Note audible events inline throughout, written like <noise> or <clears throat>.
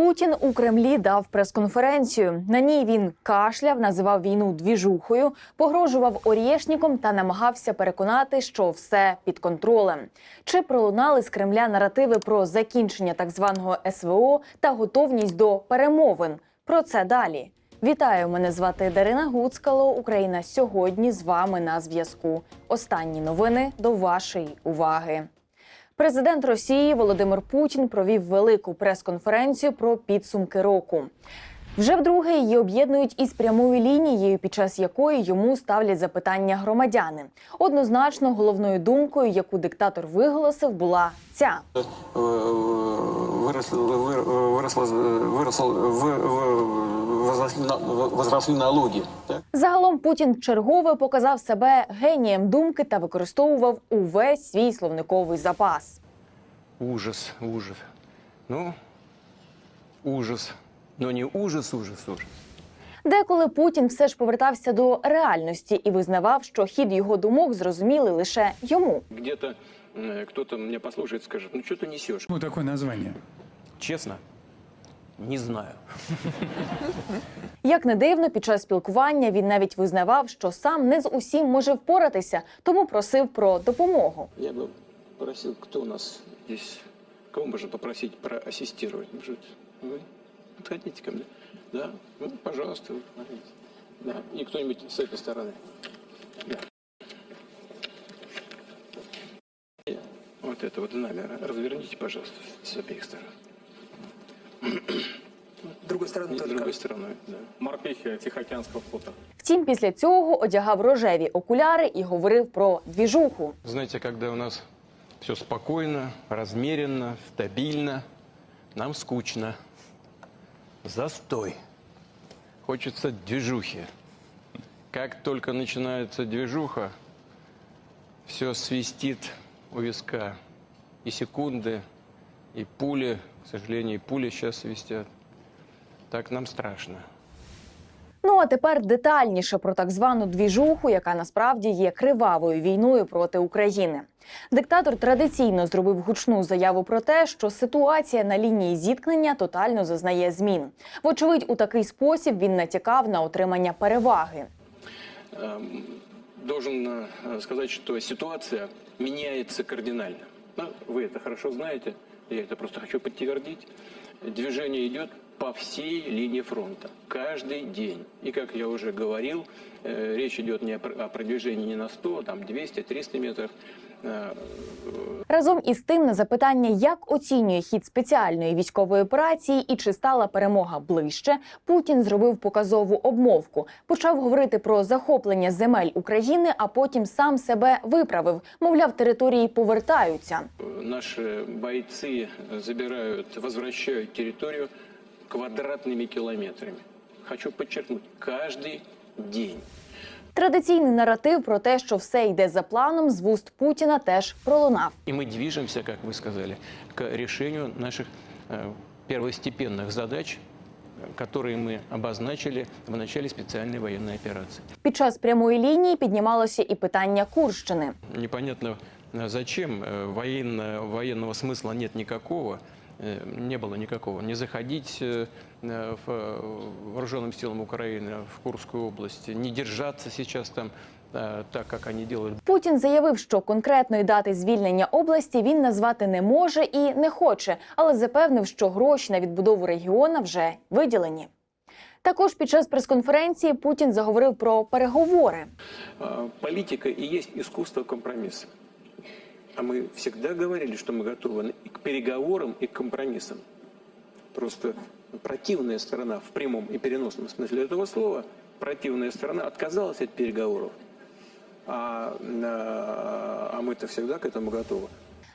Путін у Кремлі дав прес-конференцію. На ній він кашляв, називав війну двіжухою, погрожував орєшніком та намагався переконати, що все під контролем. Чи пролунали з Кремля наративи про закінчення так званого СВО та готовність до перемовин? Про це далі. Вітаю, мене звати Дарина Гуцкало. Україна сьогодні з вами на зв'язку. Останні новини до вашої уваги. Президент Росії Володимир Путін провів велику прес-конференцію про підсумки року. Вже вдруге її об'єднують із прямою лінією, під час якої йому ставлять запитання громадяни. Однозначно, головною думкою, яку диктатор виголосив, була ця: э, выросли, вы- выросло, выросло, вы- вы- возросли, возросли налоги. Так? загалом Путін чергове показав себе генієм думки та використовував увесь свій словниковий запас. Ужас, ужас. Ну, ужас. Но не ужас, ужас, ужас. Деколи Путін все ж повертався до реальності і визнавав, що хід його думок зрозуміли лише йому. Где-то э, кто-то меня послушает ну что ты несешь? Ну, такое название. Честно, не знаю. Як не дивно, під час спілкування він навіть визнавав, що сам не з усім може впоратися, тому просив про допомогу. Я бы просил, кто у нас здесь, кого можно попросить проассистировать? Может, вы подходите ко мне? Да? Ну, пожалуйста, вы подходите. Да. И кто-нибудь с этой стороны. Да. И Вот это вот знамя разверните, пожалуйста, с обеих сторон. другой стороны И только. другой да. морпехи Тихоокеанского флота. Втім, після цього одягав рожеві окуляри і говорив про двіжуху. Знаете, когда у нас все спокойно, размеренно, стабильно, нам скучно. Застой. Хочется движухи. Как только начинается движуха, все свистит у виска. И секунды, и пули, к сожалению, и пули сейчас свистят. Так нам страшно. Ну а тепер детальніше про так звану двіжуху, яка насправді є кривавою війною проти України. Диктатор традиційно зробив гучну заяву про те, що ситуація на лінії зіткнення тотально зазнає змін. Вочевидь, у такий спосіб він натякав на отримання переваги. Эм, Должен э, сказать, что ситуация меняется кардинально. Ну, вы это хорошо знаете, Я это просто хочу подтвердить. Движение идет по всей линии фронта, каждый день. И, как я уже говорил, э, речь идет не о пр- о продвижении не на 100, там 200, 300 метров. Э, Разом із тим, на запитання, як оцінює хід спеціальної військової операції і чи стала перемога ближче, Путін зробив показову обмовку. Почав говорити про захоплення земель України, а потім сам себе виправив. Мовляв, території повертаються. Наши бойцы забирают, возвращают территорию квадратными километрами. Хочу подчеркнуть, каждый день. Традиційний наратив про те, що все йде за планом, з вуст Путіна теж пролунав. И мы движемся, как вы сказали, к решению наших э, первостепенных задач, э, которые мы обозначили в начале специальной военной операции. Під час прямої лінії піднімалося і питання Курщини. Непонятно э, зачем, э, военно, военного смысла нет никакого, э, не было никакого. Не заходить э, э, в, э, вооруженным силам Украины в Курскую область, не держаться сейчас там э, так, как они делают Путін заявив, що конкретної дати звільнення області він назвати не може і не хоче, але запевнив, що гроші на відбудову регіона вже виділені. Також під час прес-конференції Путін заговорив про переговори. А, Политика и есть искусство компромисса. А мы всегда говорили, что мы готовы и к переговорам, и к компромиссам. Просто противная сторона в прямом и переносном смысле этого слова, противная сторона отказалась от переговоров. А, а, а мы-то всегда к этому готовы.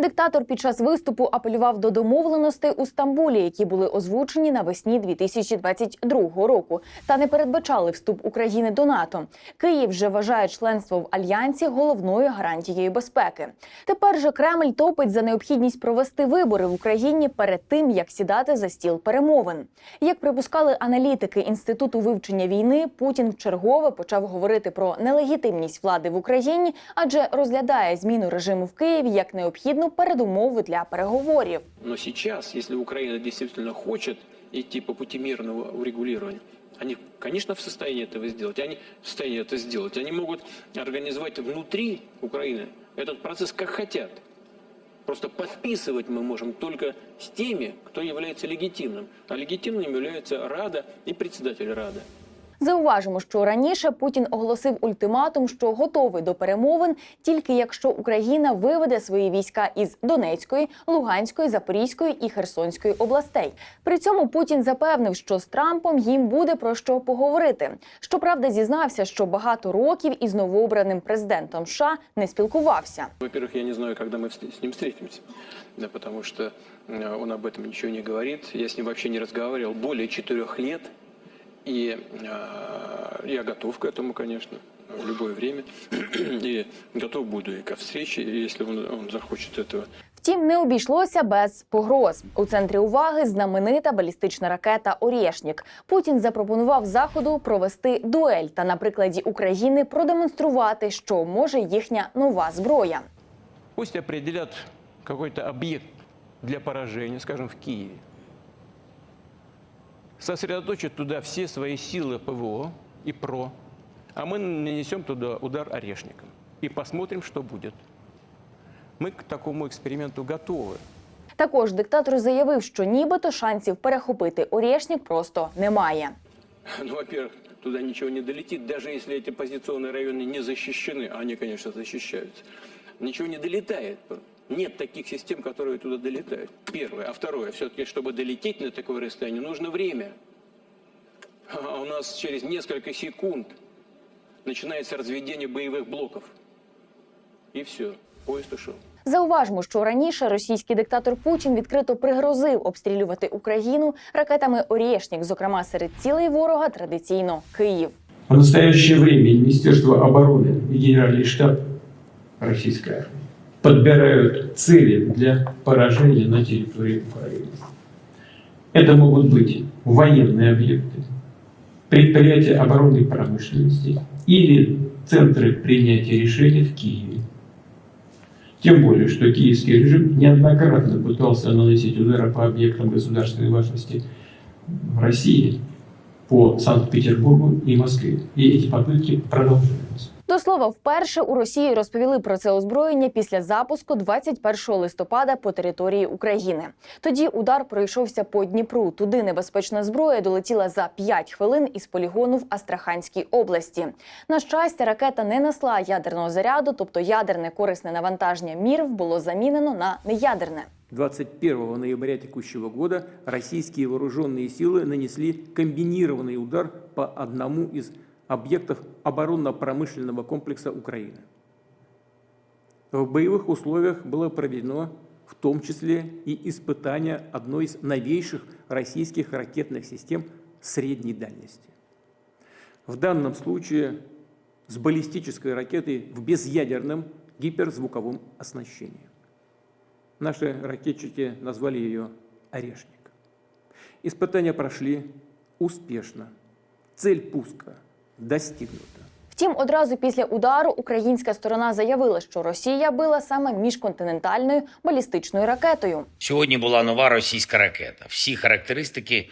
Диктатор під час виступу апелював до домовленостей у Стамбулі, які були озвучені навесні 2022 року, та не передбачали вступ України до НАТО. Київ вже вважає членство в альянсі головною гарантією безпеки. Тепер же Кремль топить за необхідність провести вибори в Україні перед тим, як сідати за стіл перемовин. Як припускали аналітики інституту вивчення війни, Путін вчергове почав говорити про нелегітимність влади в Україні, адже розглядає зміну режиму в Києві як необхідну передумову для переговорів. Но сейчас, если Украина действительно хочет идти по пути мирного урегулирования. Они, конечно, в состоянии этого сделать. Они в состоянии это сделать. Они могут организовать внутри Украины этот процесс как хотят. Просто подписывать мы можем только с теми, кто является легитимным. А легитимным являются Рада и председатель Рады. Зауважимо, що раніше Путін оголосив ультиматум, що готовий до перемовин тільки якщо Україна виведе свої війська із Донецької, Луганської, Запорізької і Херсонської областей. При цьому Путін запевнив, що з Трампом їм буде про що поговорити. Щоправда, зізнався, що багато років із новообраним президентом США не спілкувався. Во-первых, я не знаю, когда мы вст- с ним встретимся, да, потому что э, он об этом ничего не говорит. Я с ним вообще не разговаривал более четырех лет. И э, я готов к этому, конечно, в любое время. <clears throat> И готов буду и ко встрече, если он, он захочет этого. Втім, не обійшлося без погроз. У центрі уваги знаменита балістична ракета Орєшнік. Путін запропонував заходу провести дуель та на прикладі України продемонструвати, що може їхня нова зброя. Пусть определят какой-то объект для поражения, скажем, в Киеве. Сосредоточат туда все свои силы ПВО и ПРО, а мы нанесем туда удар орешником. И посмотрим, что будет. Мы к такому эксперименту готовы. Також диктатор заявив, що нібито шансів перехопити Орєшнік просто немає. Ну, во-первых, туда ничего не долетит, даже если эти позиционные районы не защищены, а они, конечно, защищаются. Ничего не долетает. Нет таких систем, которые туда долетают. Первое. А второе, все-таки, чтобы долететь на такое расстояние, нужно время. А у нас через несколько секунд начинается разведение боевых блоков. И все. Поезд ушел. Зауважмо, що раніше російський диктатор Путін відкрито пригрозив обстрілювати Україну ракетами Орєшнік, зокрема серед цілей ворога традиційно Київ. В настоящее время Министерство обороны и Генеральный штаб российской армии подбирают цели для поражения на территории Украины. Это могут быть военные объекты, предприятия оборонной промышленности или центры принятия решений в Киеве. Тем более, что киевский режим неоднократно пытался наносить удары по объектам государственной важности в России, по Санкт-Петербургу и Москве. И эти попытки продолжаются. До слова, вперше у Росії розповіли про це озброєння після запуску 21 листопада по території України. Тоді удар пройшовся по Дніпру. Туди небезпечна зброя долетіла за 5 хвилин із полігону в Астраханській області. На щастя, ракета не несла ядерного заряду, тобто ядерне корисне навантаження МІРВ було замінено на неядерне. 21 ноября текущего года российские вооруженные силы нанесли комбинированный удар по одному из объектов оборонно-промышленного комплекса Украины. В боевых условиях было проведено в том числе и испытание одной из новейших российских ракетных систем средней дальности. В данном случае с баллистической ракетой в безъядерном гиперзвуковом оснащении. Наши ракетчики назвали ее «Орешник». Испытания прошли успешно. Цель пуска достигнута. Втім, одразу після удару українська сторона заявила, що Росія била саме міжконтинентальною балістичною ракетою. Сьогодні була нова російська ракета. Всі характеристики,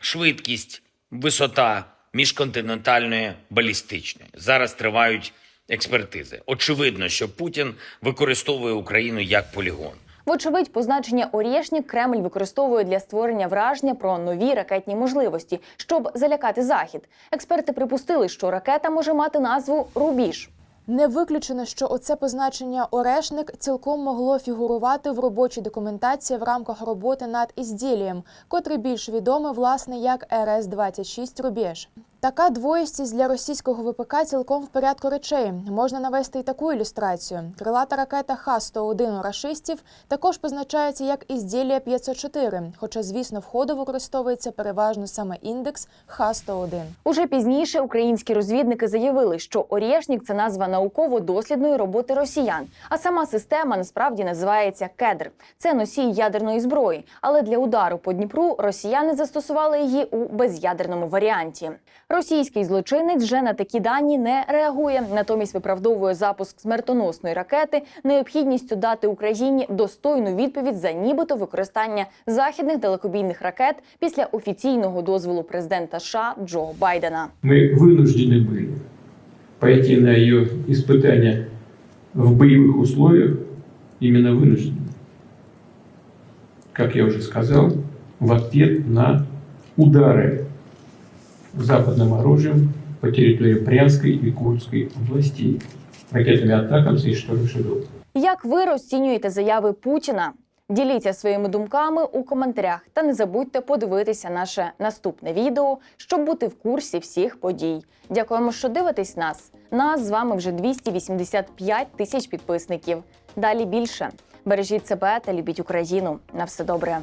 швидкість, висота міжконтинентальної балістичної. Зараз тривають експертизи. Очевидно, що Путін використовує Україну як полігон. Вочевидь, позначення Орєшнік Кремль використовує для створення враження про нові ракетні можливості, щоб залякати захід. Експерти припустили, що ракета може мати назву Рубіж. Не виключено, що оце позначення орешник цілком могло фігурувати в робочій документації в рамках роботи над ізділієм, котрий більш відомий власне як РС-26 Рубеж. Така двоїстість для російського ВПК цілком в порядку речей. Можна навести і таку ілюстрацію. Крилата ракета Х-101 у рашистів також позначається як ізділія 504, хоча, звісно, в ходу використовується переважно саме індекс Х-101. Уже пізніше українські розвідники заявили, що Орєшнік це назва науково-дослідної роботи росіян. А сама система насправді називається кедр. Це носій ядерної зброї. Але для удару по Дніпру росіяни застосували її у без'ядерному варіанті. Російський злочинець вже на такі дані не реагує. Натомість виправдовує запуск смертоносної ракети необхідністю дати Україні достойну відповідь за нібито використання західних далекобійних ракет після офіційного дозволу президента США Джо Байдена. Мы вынуждены были пойти на ее испытания в боевых условиях, именно вынуждены. Как я уже сказал, в ответ на удары западным оружием по территории Брянской и Курской областей ракетами «Атакамс» и «Шторм-Шедоу». Як ви розцінюєте заяви Путіна? Діліться своїми думками у коментарях та не забудьте подивитися наше наступне відео, щоб бути в курсі всіх подій. Дякуємо, що дивитесь нас. Нас з вами вже 285 тисяч підписників. Далі більше. Бережіть себе та любіть Україну. На все добре.